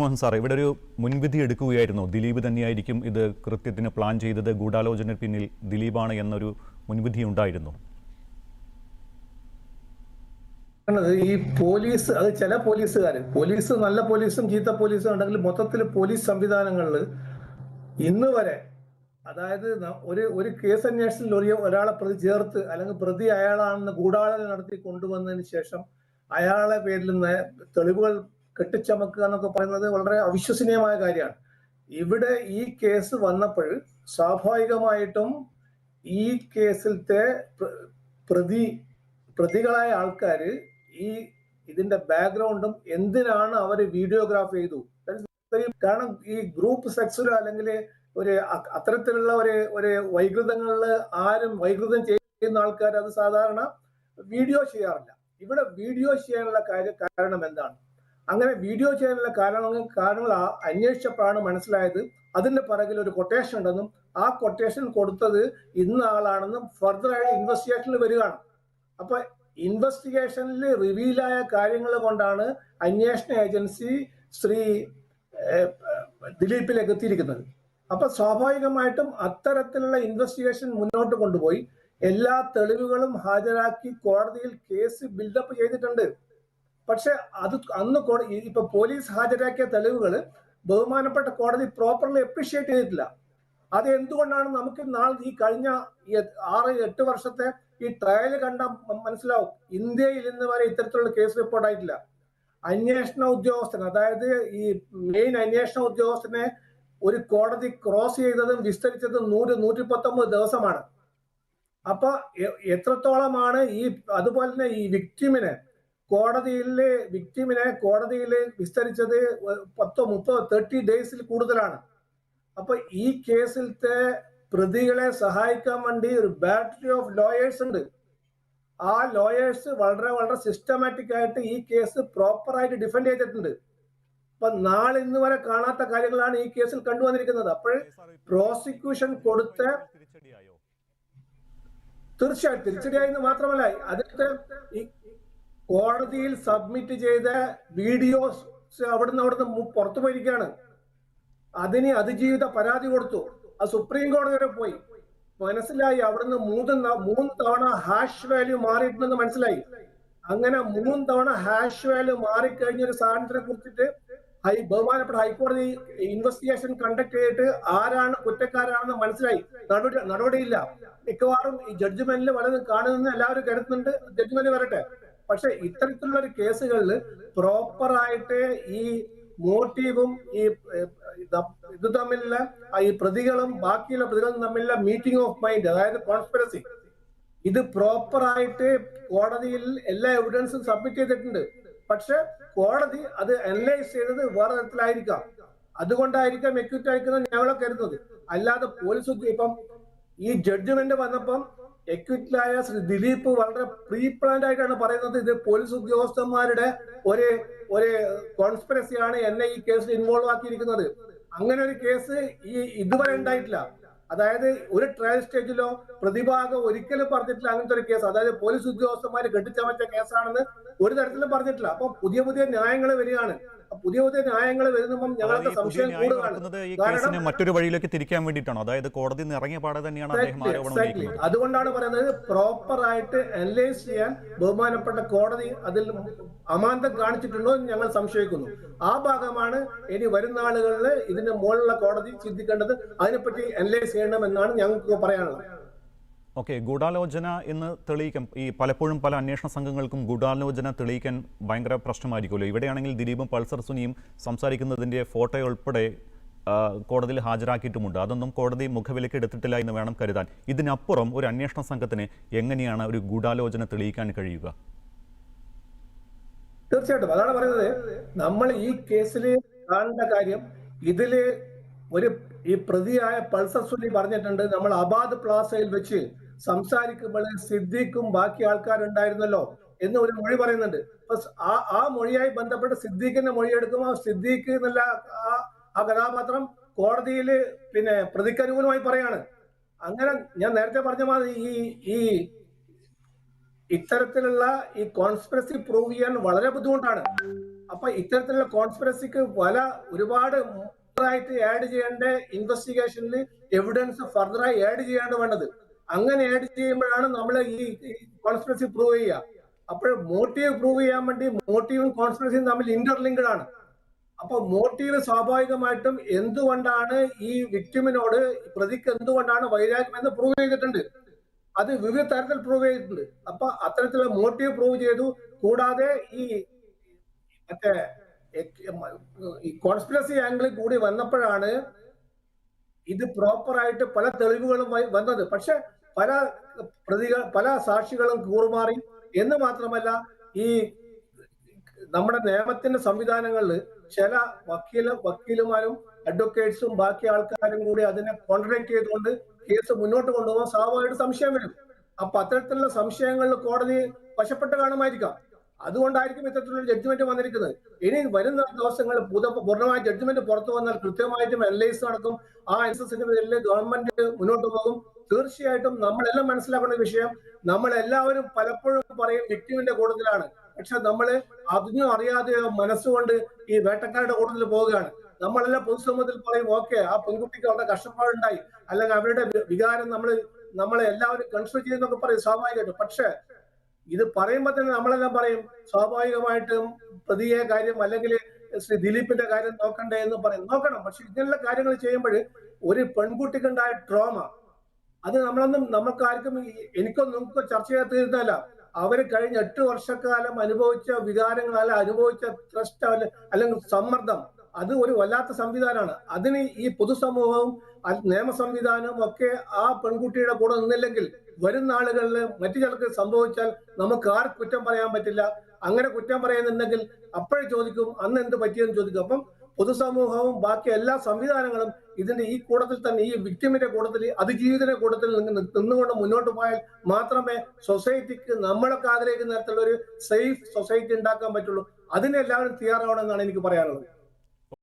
Mohan sir ഇവിടെ ഒരു മുൻവിധി എടുക്കുകയായിരുന്നു. ദിലീപ് തന്നെയായിരിക്കും ഇത് കൃത്യത്തിന് പ്ലാൻ ചെയ്തത്. ഗൂഢാലോചന പിന്നിൽ ദിലീപാണ് എന്നൊരു മുൻവിധി ഉണ്ടായിരുന്നു. ഈ പോലീസ് അത് ചില പോലീസുകാർ പോലീസ് നല്ല പോലീസും ചീത്ത പോലീസും ഉണ്ടെങ്കിൽ മൊത്തത്തിൽ പോലീസ് സംവിധാനങ്ങളിൽ ഇന്ന് വരെ അതായത് ഒരു ഒരു കേസ് അന്വേഷണത്തിൽ ഒരു ഒരാളെ പ്രതി ചേർത്ത് അല്ലെങ്കിൽ പ്രതി അയാളാണെന്ന് ഗൂഢാലോചന നടത്തി കൊണ്ടുവന്നതിന് ശേഷം അയാളെ പേരിൽ നിന്ന് തെളിവുകൾ കെട്ടിച്ചമക്കുക എന്നൊക്കെ പറയുന്നത് വളരെ അവിശ്വസനീയമായ കാര്യമാണ്. ഇവിടെ ഈ കേസ് വന്നപ്പോൾ സ്വാഭാവികമായിട്ടും ഈ കേസിലത്തെ പ്ര- പ്രതി പ്രതികളായ ആൾക്കാർ ഈ ഇതിന്റെ ബാക്ക്ഗ്രൗണ്ടും എന്തിനാണ് അവർ വീഡിയോഗ്രാഫ് ചെയ്തു? കാരണം ഈ ഗ്രൂപ്പ് സെക്സിലോ അല്ലെങ്കിൽ ഒരു അത്തരത്തിലുള്ള ഒരു ഒരു വൈകൃതങ്ങളിൽ ആരും വൈകൃതം ചെയ്യുന്ന ആൾക്കാർ അത് സാധാരണ വീഡിയോ ചെയ്യാറില്ല. ഇവിടെ വീഡിയോ ചെയ്യാനുള്ള കാര്യം കാരണം എന്താണ്? അങ്ങനെ വീഡിയോ ചെയ്യാനുള്ള കാരണങ്ങൾ കാരണങ്ങൾ അന്വേഷിച്ചപ്പോഴാണ് മനസ്സിലായത്. അതിന്റെ പിറകിൽ ഒരു കൊട്ടേഷൻ ഉണ്ടെന്നും ആ കൊട്ടേഷൻ കൊടുത്തത് ഇന്ന ആളാണെന്നും ഫർദർ ആയിട്ട് ഇൻവെസ്റ്റിഗേഷനിൽ വരികയാണ്. അപ്പൊ ഇൻവെസ്റ്റിഗേഷനിൽ റിവീലായ കാര്യങ്ങൾ കൊണ്ടാണ് അന്വേഷണ ഏജൻസി ശ്രീ ദിലീപിലേക്ക് എത്തിയിരിക്കുന്നത്. അപ്പൊ സ്വാഭാവികമായിട്ടും അത്തരത്തിലുള്ള ഇൻവെസ്റ്റിഗേഷൻ മുന്നോട്ട് കൊണ്ടുപോയി. എല്ലാ തെളിവുകളും ഹാജരാക്കി കോടതിയിൽ കേസ് ബിൽഡപ്പ് ചെയ്തിട്ടുണ്ട്. പക്ഷെ അത് അന്ന് ഇപ്പൊ പോലീസ് ഹാജരാക്കിയ തെളിവുകൾ ബഹുമാനപ്പെട്ട കോടതി പ്രോപ്പർലി അപ്രീഷിയേറ്റ് ചെയ്തിട്ടില്ല. അത് എന്തുകൊണ്ടാണ് നമുക്ക് നാളെ ഈ കഴിഞ്ഞ ആറ് എട്ട് വർഷത്തെ ഈ ട്രയൽ കണ്ട മനസ്സിലാവും. ഇന്ത്യയിൽ ഇന്ന് വരെ ഇത്തരത്തിലുള്ള കേസ് റിപ്പോർട്ട് ആയിട്ടില്ല. അന്വേഷണ ഉദ്യോഗസ്ഥൻ അതായത് ഈ മെയിൻ അന്വേഷണ ഉദ്യോഗസ്ഥനെ ഒരു കോടതി ക്രോസ് ചെയ്തതും വിസ്തരിച്ചതും നൂറ് നൂറ്റി പത്തൊമ്പത് ദിവസമാണ്. അപ്പൊ എത്രത്തോളമാണ് ഈ അതുപോലെ തന്നെ ഈ വിക്ടിമിനെ കോടതിയിലെ വിക്ടിമിനെ കോടതിയിൽ വിസ്തരിച്ചത് പത്തോ മുപ്പതോ തേർട്ടി ഡേയ്സിൽ കൂടുതലാണ്. അപ്പൊ ഈ കേസിലത്തെ പ്രതികളെ സഹായിക്കാൻ വേണ്ടി ഒരു ബാറ്ററി ഓഫ് ലോയേഴ്സ് ഉണ്ട്. ആ ലോയേഴ്സ് വളരെ വളരെ സിസ്റ്റമാറ്റിക് ആയിട്ട് ഈ കേസ് പ്രോപ്പറായിട്ട് ഡിഫെൻഡ് ചെയ്തിട്ടുണ്ട്. അപ്പൊ നാളെ ഇന്ന് വരെ കാണാത്ത കാര്യങ്ങളാണ് ഈ കേസിൽ കണ്ടുവന്നിരിക്കുന്നത്. അപ്പോൾ പ്രോസിക്യൂഷൻ കൊടുത്ത തീർച്ചയായും തിരിച്ചടിയായി എന്ന് മാത്രമല്ല അതിന്റെ കോടതിയിൽ സബ്മിറ്റ് ചെയ്ത വീഡിയോസ് അവിടുന്ന് അവിടുന്ന് പുറത്തു പോയിരിക്കുകയാണ്. അതിന് അതിജീവിത പരാതി കൊടുത്തു. അത് സുപ്രീം കോടതി വരെ പോയി. മനസ്സിലായി അവിടുന്ന് മൂന്ന് മൂന്ന് തവണ ഹാഷ് വാല്യൂ മാറിയിട്ടുണ്ടെന്ന് മനസ്സിലായി. അങ്ങനെ മൂന്ന് തവണ ഹാഷ് വാല്യൂ മാറിക്കഴിഞ്ഞ ഒരു സാധനത്തിനെ കുറിച്ചിട്ട് ഹൈ ബഹുമാനപ്പെട്ട ഹൈക്കോടതി ഇൻവെസ്റ്റിഗേഷൻ കണ്ടക്ട് ചെയ്തിട്ട് ആരാണ് കുറ്റക്കാരാണെന്ന് മനസ്സിലായി. നടപടി നടപടിയില്ല. മിക്കവാറും ഈ ജഡ്ജ്മെന്റിൽ വളരെ കാണുന്നതെന്ന് എല്ലാവരും കരുതുന്നുണ്ട്. ജഡ്ജ്മെന്റ് വരട്ടെ. പക്ഷെ ഇത്തരത്തിലുള്ള ഒരു കേസുകളിൽ പ്രോപ്പർ ആയിട്ട് ഈ മോട്ടീവും ഈ ഇത് തമ്മിലുള്ള ഈ പ്രതികളും ബാക്കിയുള്ള പ്രതികളും തമ്മിലുള്ള മീറ്റിംഗ് ഓഫ് മൈൻഡ് അതായത് കോൺസ്പിറസി ഇത് പ്രോപ്പർ ആയിട്ട് കോടതിയിൽ എല്ലാ എവിഡൻസും സബ്മിറ്റ് ചെയ്തിട്ടുണ്ട്. പക്ഷെ കോടതി അത് അനലൈസ് ചെയ്തത് വേറെ തരത്തിലായിരിക്കാം. അതുകൊണ്ടായിരിക്കാം എക്യൂറ്റ് അയക്കുന്നത് ഞങ്ങളെ കരുതുന്നത്. അല്ലാതെ പോലീസ് ഇപ്പം ഈ ജഡ്ജ്മെന്റ് വന്നപ്പം എക്വിറ്റിലായ ശ്രീ ദിലീപ് വളരെ പ്രീ പ്ലാൻഡ് ആയിട്ടാണ് പറയുന്നത്. ഇത് പോലീസ് ഉദ്യോഗസ്ഥന്മാരുടെ ഒരു ഒരു കോൺസ്പിറസിയാണ് എന്നെ ഈ കേസിൽ ഇൻവോൾവ് ആക്കിയിരിക്കുന്നത്. അങ്ങനെ ഒരു കേസ് ഈ ഇതുവരെ ഉണ്ടായിട്ടില്ല. അതായത് ഒരു ട്രയൽ സ്റ്റേജിലോ പ്രതിഭാഗം ഒരിക്കലും പറഞ്ഞിട്ടില്ല അങ്ങനത്തെ ഒരു കേസ് അതായത് പോലീസ് ഉദ്യോഗസ്ഥന്മാർ കെട്ടിച്ചമച്ച കേസാണെന്ന് ഒരു തരത്തിലും പറഞ്ഞിട്ടില്ല. അപ്പൊ പുതിയ പുതിയ ന്യായങ്ങൾ വരികയാണ്. പുതിയ പുതിയ ന്യായങ്ങൾ വരുമ്പം ഞങ്ങൾക്ക് സംശയം കൂടുതലാണ് മറ്റൊരു വഴിയിലേക്ക് തിരിക്കാൻ വേണ്ടിയിട്ടാണോ? അതായത് കോടതി ഇറങ്ങിയ പാടെ തന്നെയാണ് അദ്ദേഹം ആരോപണം അതുകൊണ്ടാണ് പറയുന്നത് പ്രോപ്പർ ആയിട്ട് അനലൈസ് ചെയ്യാൻ ബഹുമാനപ്പെട്ട കോടതി അതിൽ അമാന്തം കാണിച്ചിട്ടുണ്ടോ എന്ന് ഞങ്ങൾ സംശയിക്കുന്നു. ആ ഭാഗമാണ് ഇനി വരുന്ന ആളുകളിൽ ഇതിന്റെ മുകളിലുള്ള കോടതി ചിന്തിക്കേണ്ടത്. അതിനെപ്പറ്റി അനലൈസ് ചെയ്യണമെന്നാണ് ഞങ്ങൾക്ക് പറയാനുള്ളത്. ഓക്കെ ഗൂഢാലോചന എന്ന് തെളിയിക്കാൻ ഈ പലപ്പോഴും പല അന്വേഷണ സംഘങ്ങൾക്കും ഗൂഢാലോചന തെളിയിക്കാൻ ഭയങ്കര പ്രശ്നമായിരിക്കുമല്ലോ. ഇവിടെയാണെങ്കിൽ ദിലീപും പൾസർ സുനിയും സംസാരിക്കുന്നതിന്റെ ഫോട്ടോ ഉൾപ്പെടെ കോടതിയിൽ ഹാജരാക്കിയിട്ടുമുണ്ട്. അതൊന്നും കോടതി മുഖവിലയ്ക്ക് എടുത്തിട്ടില്ല എന്ന് വേണം കരുതാൻ. ഇതിനപ്പുറം ഒരു അന്വേഷണ സംഘത്തിന് എങ്ങനെയാണ് ഒരു ഗൂഢാലോചന തെളിയിക്കാൻ കഴിയുക? തീർച്ചയായിട്ടും. അതാണ് പറയുന്നത്. നമ്മൾ ഈ കേസിൽ കാണേണ്ട കാര്യം ഇതിൽ ഒരു ഈ പ്രതിയായ പൾസർ സുനി പറഞ്ഞിട്ടുണ്ട് നമ്മൾ അബാദ് പ്ലാസയിൽ വെച്ച് സംസാരിക്കുമ്പോൾ സിദ്ദീഖും ബാക്കി ആൾക്കാരുണ്ടായിരുന്നല്ലോ എന്ന് ഒരു മൊഴി പറയുന്നുണ്ട്. ആ ആ മൊഴിയായി ബന്ധപ്പെട്ട് സിദ്ദീഖിന്റെ മൊഴി എടുക്കുമ്പോൾ സിദ്ദീഖ് എന്നുള്ള ആ ആ കഥാപാത്രം കോടതിയിൽ പിന്നെ പ്രതിക്കനുകൂലമായി പറയാണ്. അങ്ങനെ ഞാൻ നേരത്തെ പറഞ്ഞ മാതിരി ഈ ഈ ഇത്തരത്തിലുള്ള ഈ കോൺസ്പിറസി പ്രൂവ് ചെയ്യാൻ വളരെ ബുദ്ധിമുട്ടാണ്. അപ്പൊ ഇത്തരത്തിലുള്ള കോൺസ്പിറസിക്ക് പല ഒരുപാട് ആയിട്ട് ആഡ് ചെയ്യേണ്ട ഇൻവെസ്റ്റിഗേഷനിൽ എവിഡൻസ് ഫർദറായി ആഡ് ചെയ്യാണ് വേണ്ടത്. അങ്ങനെ ആഡ് ചെയ്യുമ്പോഴാണ് നമ്മൾ ഈ കോൺസ്പിറസി പ്രൂവ് ചെയ്യുക. അപ്പോൾ മോട്ടീവ് പ്രൂവ് ചെയ്യാൻ വേണ്ടി മോട്ടീവും കോൺസ്പിറസിയും തമ്മിൽ ഇന്റർലിങ്ക്ഡ് ആണ്. അപ്പൊ മോട്ടീവ് സ്വാഭാവികമായിട്ടും എന്തുകൊണ്ടാണ് ഈ വിക്ടിമിനോട് പ്രതിക്ക് എന്തുകൊണ്ടാണ് വൈരാഗ്യം എന്ന് പ്രൂവ് ചെയ്തിട്ടുണ്ട്. അത് വിവിധ തരത്തിൽ പ്രൂവ് ചെയ്തിട്ടുണ്ട്. അപ്പൊ അത്തരത്തിലുള്ള മോട്ടീവ് പ്രൂവ് ചെയ്തു. കൂടാതെ ഈ മറ്റേ ഈ കോൺസ്പിറസി ആംഗിളിൽ കൂടി വന്നപ്പോഴാണ് ഇത് പ്രോപ്പറായിട്ട് പല തെളിവുകളും വന്നത്. പക്ഷെ പല പ്രതികൾ പല സാക്ഷികളും കൂറുമാറി. എന്ന് മാത്രമല്ല ഈ നമ്മുടെ നിയമത്തിന്റെ സംവിധാനങ്ങളിൽ ചില വക്കീല വക്കീലുമാരും അഡ്വക്കേറ്റ്സും ബാക്കി ആൾക്കാരും കൂടി അതിനെ കോൺട്രഡിക്ട് ചെയ്തുകൊണ്ട് കേസ് മുന്നോട്ട് കൊണ്ടുപോകാൻ സ്വാഭാവികമായിട്ട് സംശയം വരും. അപ്പൊ അത്തരത്തിലുള്ള സംശയങ്ങളിൽ കോടതി വശപ്പെട്ട് കാണുമായിരിക്കാം. അതുകൊണ്ടായിരിക്കും ഇത്തരത്തിലുള്ള ജഡ്ജ്മെന്റ് വന്നിരിക്കുന്നത്. ഇനി വരുന്ന ദിവസങ്ങൾ പൂർണമായ ജഡ്ജ്മെന്റ് പുറത്തു വന്നാൽ കൃത്യമായിട്ടും അനലൈസ് നടക്കും. ആ അനലൈസിന്റെ പേരിൽ ഗവൺമെന്റ് മുന്നോട്ട് പോകും. തീർച്ചയായിട്ടും നമ്മളെല്ലാം മനസ്സിലാക്കുന്ന വിഷയം. നമ്മളെല്ലാവരും പലപ്പോഴും പറയും വിക്ടിമിന്റെ കൂട്ടത്തിലാണ്. പക്ഷെ നമ്മൾ അതിനും അറിയാതെയോ മനസ്സുകൊണ്ട് ഈ വേട്ടക്കാരുടെ കൂട്ടത്തിൽ പോവുകയാണ്. നമ്മളെല്ലാം പൊതുസമൂഹത്തിൽ പറയും ഓക്കെ ആ പെൺകുട്ടിക്ക് അവരുടെ കഷ്ടപ്പാടുണ്ടായി. അല്ലെങ്കിൽ അവരുടെ വികാരം നമ്മൾ നമ്മളെ എല്ലാവരും കൺസിഡർ ചെയ്യുന്നൊക്കെ പറയും സ്വാഭാവികമായിട്ടും. പക്ഷെ ഇത് പറയുമ്പോൾ തന്നെ നമ്മളെല്ലാം പറയും സ്വാഭാവികമായിട്ടും പ്രതിയെ കാര്യം അല്ലെങ്കിൽ ശ്രീ ദിലീപിന്റെ കാര്യം നോക്കണ്ടേ എന്ന് പറയും. നോക്കണം. പക്ഷെ ഇങ്ങനെയുള്ള കാര്യങ്ങൾ ചെയ്യുമ്പോൾ ഒരു പെൺകുട്ടിക്കുണ്ടായ ട്രോമ അത് നമ്മളൊന്നും നമുക്ക് ആർക്കും എനിക്കോ എനിക്കൊന്നും നമുക്ക് ചർച്ച ചെയ്യാൻ തീരുന്നതല്ല. അവർ കഴിഞ്ഞ എട്ട് വർഷക്കാലം അനുഭവിച്ച വികാരങ്ങൾ അല്ല അനുഭവിച്ച ത്രസ്റ്റ് അല്ലെങ്കിൽ സമ്മർദ്ദം അത് ഒരു വല്ലാത്ത സംവിധാനമാണ്. അതിന് ഈ പൊതുസമൂഹവും നിയമ സംവിധാനം ഒക്കെ ആ പെൺകുട്ടിയുടെ കൂടെ നിന്നില്ലെങ്കിൽ വരും നാളുകളിൽ മറ്റു ചിലർക്ക് സംഭവിച്ചാൽ നമുക്ക് ആർ കുറ്റം പറയാൻ പറ്റില്ല. അങ്ങനെ കുറ്റം പറയുന്നുണ്ടെങ്കിൽ അപ്പോഴേ ചോദിക്കും അന്ന് എന്ത് പറ്റിയെന്ന് ചോദിക്കും. അപ്പം പൊതുസമൂഹവും ബാക്കി എല്ലാ സംവിധാനങ്ങളും ഇതിന്റെ ഈ കൂടത്തിൽ തന്നെ ഈ വിക്ടിമിന്റെ കൂടത്തിൽ അതിജീവിതന്റെ കൂടത്തിൽ നിന്ന് നിന്നുകൊണ്ട് മുന്നോട്ട് പോയാൽ മാത്രമേ സൊസൈറ്റിക്ക് നമ്മളൊക്കെ ആഗ്രഹിക്കുന്ന തരത്തിലുള്ള ഒരു സേഫ് സൊസൈറ്റി ഉണ്ടാക്കാൻ പറ്റുള്ളൂ. അതിനെല്ലാവരും തയ്യാറാവണമെന്നാണ് എനിക്ക് പറയാനുള്ളത്.